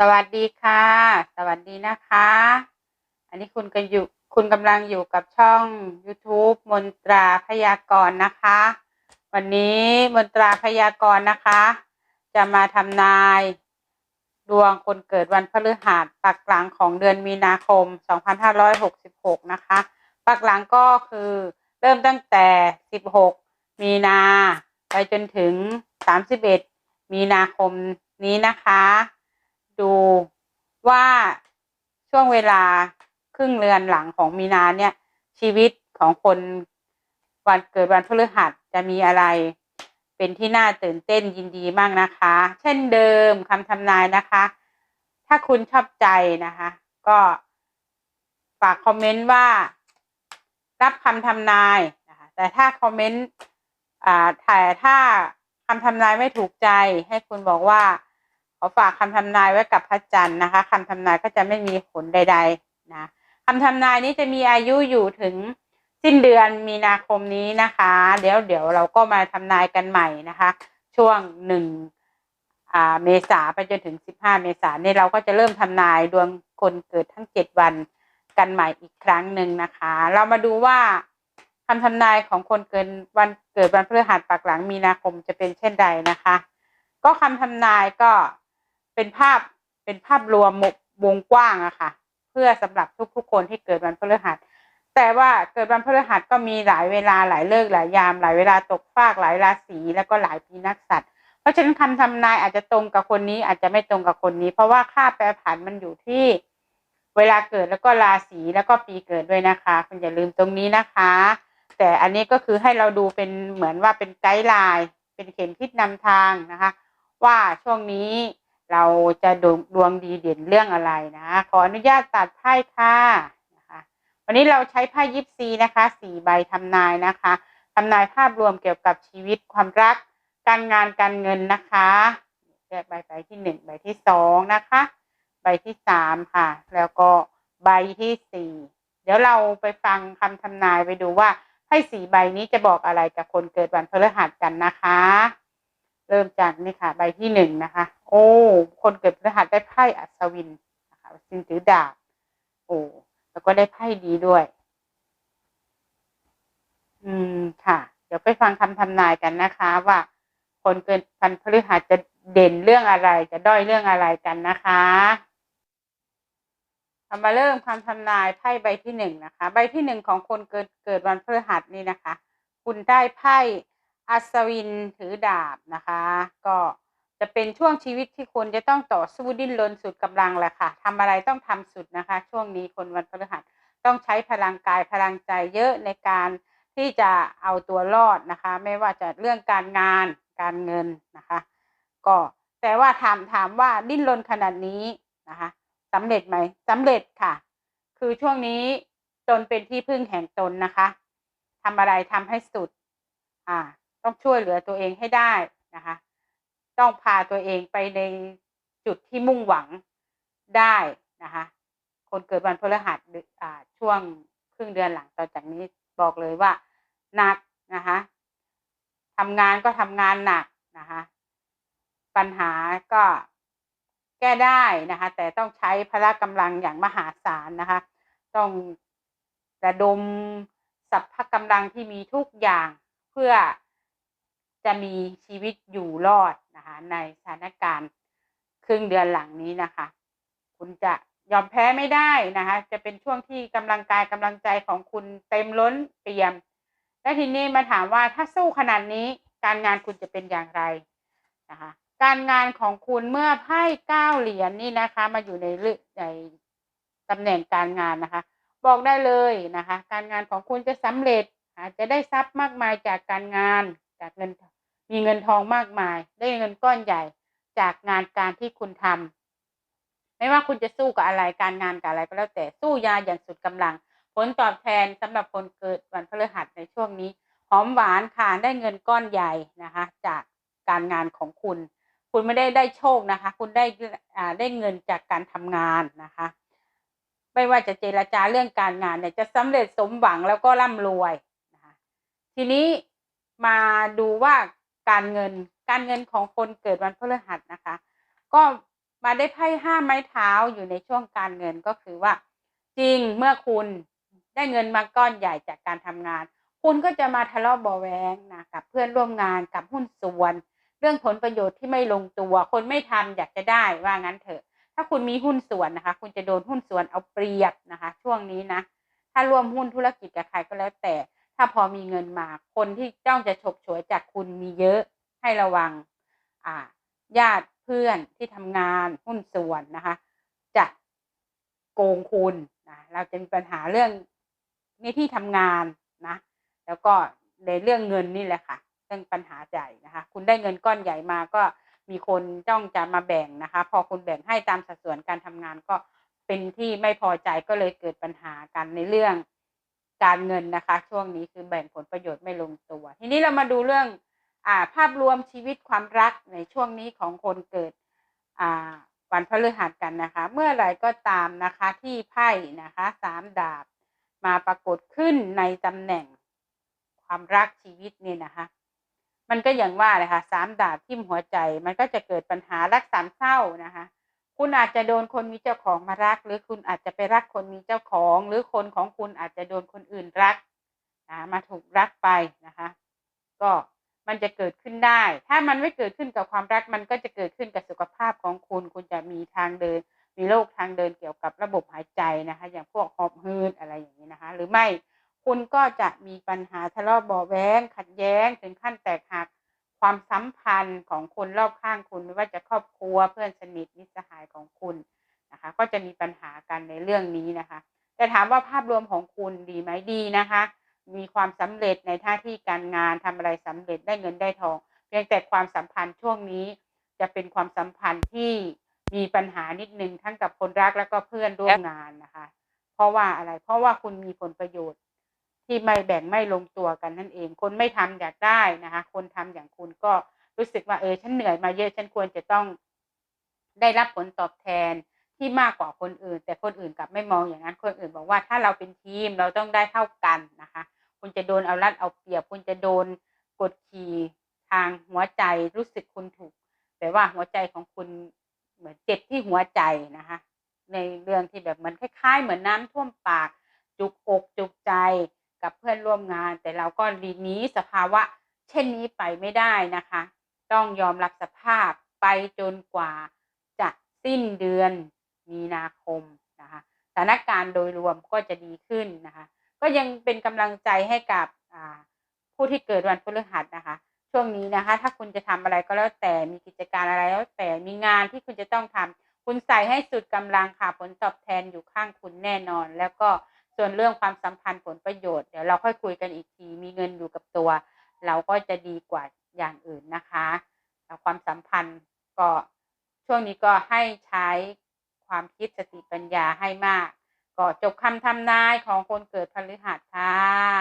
สวัสดีค่ะ สวัสดีนะคะ อันนี้คุณก็อยู่คุณกำลังอยู่กับช่อง YouTube มนตราพยากรณ์นะคะ วันนี้มนตราพยากรณ์นะคะ จะมาทำนาย ดวงคนเกิดวันพฤหัสปักหลังของเดือนมีนาคม 2566 นะคะ ปักหลังก็คือเริ่มตั้งแต่ 16 มีนา ไปจนถึง 31 มีนาคมนี้นะคะ ดูว่าช่วงเวลาครึ่งเรือนหลังของมีนาเนี่ย ชีวิตของคนวันเกิดวันพฤหัสจะมีอะไร เป็นที่น่าตื่นเต้นยินดีมากนะคะ เช่นเดิมคำทำนายนะคะ ถ้าคุณชอบใจนะคะ ก็ฝากคอมเมนต์ว่า รับคำทำนายนะคะ แต่ถ้าคอมเมนต์อ่าแต่ถ้าคำทำนายไม่ถูกใจให้คุณบอกว่า ขอฝากคำทำนายไว้กับพระจันทร์นะคะคำทำนายก็จะไม่มีผลใด ๆ นะคำทำนายนี้จะมีอายุอยู่ถึงสิ้นเดือนมีนาคมนี้นะคะ เดี๋ยวเดี๋ยวเราก็มาทำนายกันใหม่นะคะ ช่วงหนึ่งอ่าเมษาไปจนถึงสิบห้าเมษาเนี่ยเราก็จะเริ่มทำนายดวงคนเกิดทั้งเจ็ดวันกันใหม่อีกครั้งหนึ่งนะคะ เรามาดูว่าคำทำนายของคนเกิดวันเกิดวันพฤหัสปักหลังมีนาคมจะเป็นเช่นใดนะคะ ก็คำทำนายก็ เป็นภาพเป็นภาพรวมวงกว้างอะค่ะ เพื่อสำหรับทุกๆคนที่เกิดวันพฤหัส แต่ว่าเกิดวันพฤหัสก็มีหลายเวลาหลายเลิกหลายยาม หลายเวลาตกฟากหลายราศีแล้วก็หลายปีนักสัตว์เพราะฉะนั้นคำทำนายอาจจะตรงกับคนนี้อาจจะไม่ตรงกับคนนี้ เพราะว่าค่าแปรผันมันอยู่ที่เวลาเกิดแล้วก็ราศีแล้วก็ปีเกิดด้วยนะคะ คุณอย่าลืมตรงนี้นะคะ แต่อันนี้ก็คือให้เราดูเป็นเหมือนว่าเป็นไกด์ไลน์เป็นเข็มทิศนำทางนะคะ ว่าช่วงนี้ เราจะดวงดวงดีเด่นเรื่องอะไรนะ ขออนุญาตตัดไพ่ค่ะนะคะวันนี้เราใช้ไพ่ยิปซีนะคะสี่ใบทำนายนะคะทำนายภาพรวมเกี่ยวกับชีวิตความรัก การงานการเงินนะคะใบใบที่หนึ่งใบที่สองนะคะ ใบที่สามค่ะ แล้วก็ใบที่สี่เดี๋ยวเราไปฟังคำทำนายไปดูว่าไพ่สี่ใบนี้จะบอกอะไรกับคนเกิดวันพฤหัสกันนะคะ เริ่มจากนี่ค่ะ ใบที่หนึ่งนะคะ โอ้ คนเกิดพฤหัสได้ไพ่อัศวินนะคะซินถือดาบ โอ้แล้วก็ได้ไพ่ดีด้วย อืมค่ะ เดี๋ยวไปฟังคำทำนายกันนะคะ ว่า คนเกิดพันพฤหัสจะเด่นเรื่องอะไร จะด้อยเรื่องอะไรกันนะคะเอามาเริ่มคำทำนายไพ่ใบที่หนึ่งนะคะ ใบที่หนึ่งของคนเกิดเกิดวันพฤหัสนี่นะคะ คุณได้ไพ่ อัศวินถือดาบนะคะ ก็จะเป็นช่วงชีวิตที่คุณจะต้องต่อสู้ดิ้นรนสุดกำลังแหละค่ะทำอะไรต้องทำสุดนะคะ ช่วงนี้คนวันพฤหัสต้องใช้พลังกายพลังใจเยอะในการที่จะเอาตัวรอดนะคะ ไม่ว่าจะเรื่องการงานการเงินนะคะ ก็แต่ว่าถามถามว่าดิ้นรนขนาดนี้นะคะสำเร็จไหมสำเร็จค่ะ คือช่วงนี้ตนเป็นที่พึ่งแห่งตนนะคะทำอะไรทำให้สุด อ่า ต้องช่วยเหลือตัวเองให้ได้นะคะ ต้องพาตัวเองไปในจุดที่มุ่งหวังได้นะคะ คนเกิดวันพฤหัสอ่าช่วงครึ่งเดือนหลังต่อจากนี้บอกเลยว่าหนักนะคะทำงานก็ทำงานหนักนะคะ ปัญหาก็แก้ได้นะคะ แต่ต้องใช้พละกำลังอย่างมหาศาลนะคะ ต้องระดมสัพพะกำลังที่มีทุกอย่างเพื่อ จะมีชีวิตอยู่รอดนะคะในสถานการณ์ครึ่งเดือนหลังนี้นะคะ คุณจะยอมแพ้ไม่ได้นะคะ จะเป็นช่วงที่กำลังกายกำลังใจของคุณเต็มล้นเปี่ยม และทีนี้มาถามว่าถ้าสู้ขนาดนี้การงานคุณจะเป็นอย่างไรนะคะ การงานของคุณเมื่อไพ่เก้าเหรียญนี่นะคะ มาอยู่ในในตำแหน่งการงานนะคะ บอกได้เลยนะคะ การงานของคุณจะสำเร็จอาจจะได้ทรัพย์มากมายจากการงานจากเงิน มีเงินทองมากมาย ได้เงินก้อนใหญ่จากงานการที่คุณทำไม่ว่าคุณจะสู้กับอะไรการงานกับอะไรก็แล้วแต่สู้ยาอย่างสุดกำลัง ผลตอบแทนสำหรับคนเกิดวันพฤหัสในช่วงนี้ หอมหวานค่ะได้เงินก้อนใหญ่นะคะ จากการงานของคุณ คุณไม่ได้ได้โชคนะคะ คุณได้อ่าได้เงินจากการทำงานนะคะ ไม่ว่าจะเจรจาเรื่องการงานเนี่ยจะสำเร็จสมหวังแล้วก็ร่ำรวยนะคะทีนี้มาดูว่า การเงิน การเงินของคนเกิดวันพฤหัสนะคะ ก็มาได้ไพ่ห้าไม้เท้าอยู่ในช่วงการเงินก็คือว่า จริงเมื่อคุณได้เงินมาก้อนใหญ่จากการทำงาน คุณก็จะมาทะเลาะเบาะแวงนะกับเพื่อนร่วมงานกับหุ้นส่วน เรื่องผลประโยชน์ที่ไม่ลงตัว คนไม่ทำอยากจะได้ว่างั้นเถอะ ถ้าคุณมีหุ้นส่วนนะคะ คุณจะโดนหุ้นส่วนเอาเปรียบนะคะ ช่วงนี้นะถ้าร่วมหุ้นธุรกิจกับใครก็แล้วแต่ ถ้าพอมีเงินมา คนที่จ้องจะฉกฉวยจากคุณมีเยอะให้ระวัง อ่า ญาติเพื่อนที่ทำงานหุ้นส่วนนะคะ จะโกงคุณนะเราจะมีปัญหาเรื่องในที่ทำงานนะ แล้วก็ในเรื่องเงินนี่แหละค่ะเรื่องปัญหาใหญ่นะคะ คุณได้เงินก้อนใหญ่มาก็มีคนจ้องจะมาแบ่งนะคะ พอคุณแบ่งให้ตามสัดส่วนการทำงานก็เป็นที่ไม่พอใจก็เลยเกิดปัญหากันในเรื่อง การเงินนะคะ ช่วงนี้คือแบ่งผลประโยชน์ไม่ลงตัว ทีนี้เรามาดูเรื่องอ่าภาพรวมชีวิตความรักในช่วงนี้ของคนเกิดอ่าวันพฤหัสกันนะคะ เมื่อไหร่ก็ตามนะคะที่ไพ่นะคะสามดาบมาปรากฏขึ้นในตำแหน่งความรักชีวิตเนี่ยนะคะ มันก็อย่างว่าเลยค่ะสามดาบทิ่มหัวใจ มันก็จะเกิดปัญหารักสามเศร้านะคะ คุณอาจจะโดนคนมีเจ้าของมารัก หรือคุณอาจจะไปรักคนมีเจ้าของ หรือคนของคุณอาจจะโดนคนอื่นรักนะมาถูกรักไปนะคะ ก็มันจะเกิดขึ้นได้ ถ้ามันไม่เกิดขึ้นกับความรัก มันก็จะเกิดขึ้นกับสุขภาพของคุณ คุณจะมีทางเดิน มีโรคทางเดินเกี่ยวกับระบบหายใจนะคะ อย่างพวกหอบหืดอะไรอย่างนี้นะคะ หรือไม่คุณก็จะมีปัญหาทะเลาะเบาะแว้งขัดแย้งถึงขั้นแตกหัก ความสัมพันธ์ของคนรอบข้างคุณ ไม่ว่าจะครอบครัวเพื่อนสนิทมิตรสหายของคุณนะคะ ก็จะมีปัญหากันในเรื่องนี้นะคะ แต่ถามว่าภาพรวมของคุณดีไหมดีนะคะ มีความสำเร็จในหน้าที่การงานทำอะไรสำเร็จได้เงินได้ทอง เพียงแต่ความสัมพันธ์ช่วงนี้จะเป็นความสัมพันธ์ที่มีปัญหานิดนึงทั้งกับคนรักแล้วก็เพื่อนร่วมงานนะคะ เพราะว่าอะไรเพราะว่าคุณมีผลประโยชน์ ที่ไม่แบ่งไม่ลงตัวกันนั่นเอง คนไม่ทำอยากได้นะคะ คนทำอย่างคุณก็รู้สึกว่าเออฉันเหนื่อยมาเยอะฉันควรจะต้องได้รับผลตอบแทนที่มากกว่าคนอื่น แต่คนอื่นกลับไม่มองอย่างนั้นคนอื่นบอกว่าถ้าเราเป็นทีมเราต้องได้เท่ากันนะคะ คุณจะโดนเอารัดเอาเปรียบ คุณจะโดนกดขี่ทางหัวใจรู้สึกคุณถูก แต่ว่าหัวใจของคุณเหมือนเจ็บที่หัวใจนะคะ ในเรื่องที่แบบเหมือนคล้าย ๆ เหมือนน้ำท่วมปาก จุกอกจุกใจ กับเพื่อนร่วมงาน แต่เราก็หลีนีสภาวะ เช่นนี้ไปไม่ได้นะคะ ต้องยอมรับสภาพไปจนกว่าจะสิ้นเดือนมีนาคมนะคะสถานการณ์โดยรวมก็จะดีขึ้นนะคะ ก็ยังเป็นกำลังใจให้กับผู้ที่เกิดวันพฤหัสนะคะ ช่วงนี้นะคะ ถ้าคุณจะทำอะไรก็แล้วแต่มีกิจการอะไรแล้วแต่มีงานที่คุณจะต้องทำคุณใส่ให้สุดกำลังค่ะผลตอบแทนอยู่ข้างคุณแน่นอน แล้วก็ ส่วนเรื่องความสัมพันธ์ผลประโยชน์เดี๋ยวเราค่อยคุยกันอีกทีมีเงินอยู่กับตัว เราก็จะดีกว่าอย่างอื่นนะคะความสัมพันธ์ก็ช่วงนี้ก็ให้ใช้ความคิดสติปัญญาให้มาก ก็จบคำทำนายของคนเกิดพฤหัสค่ะ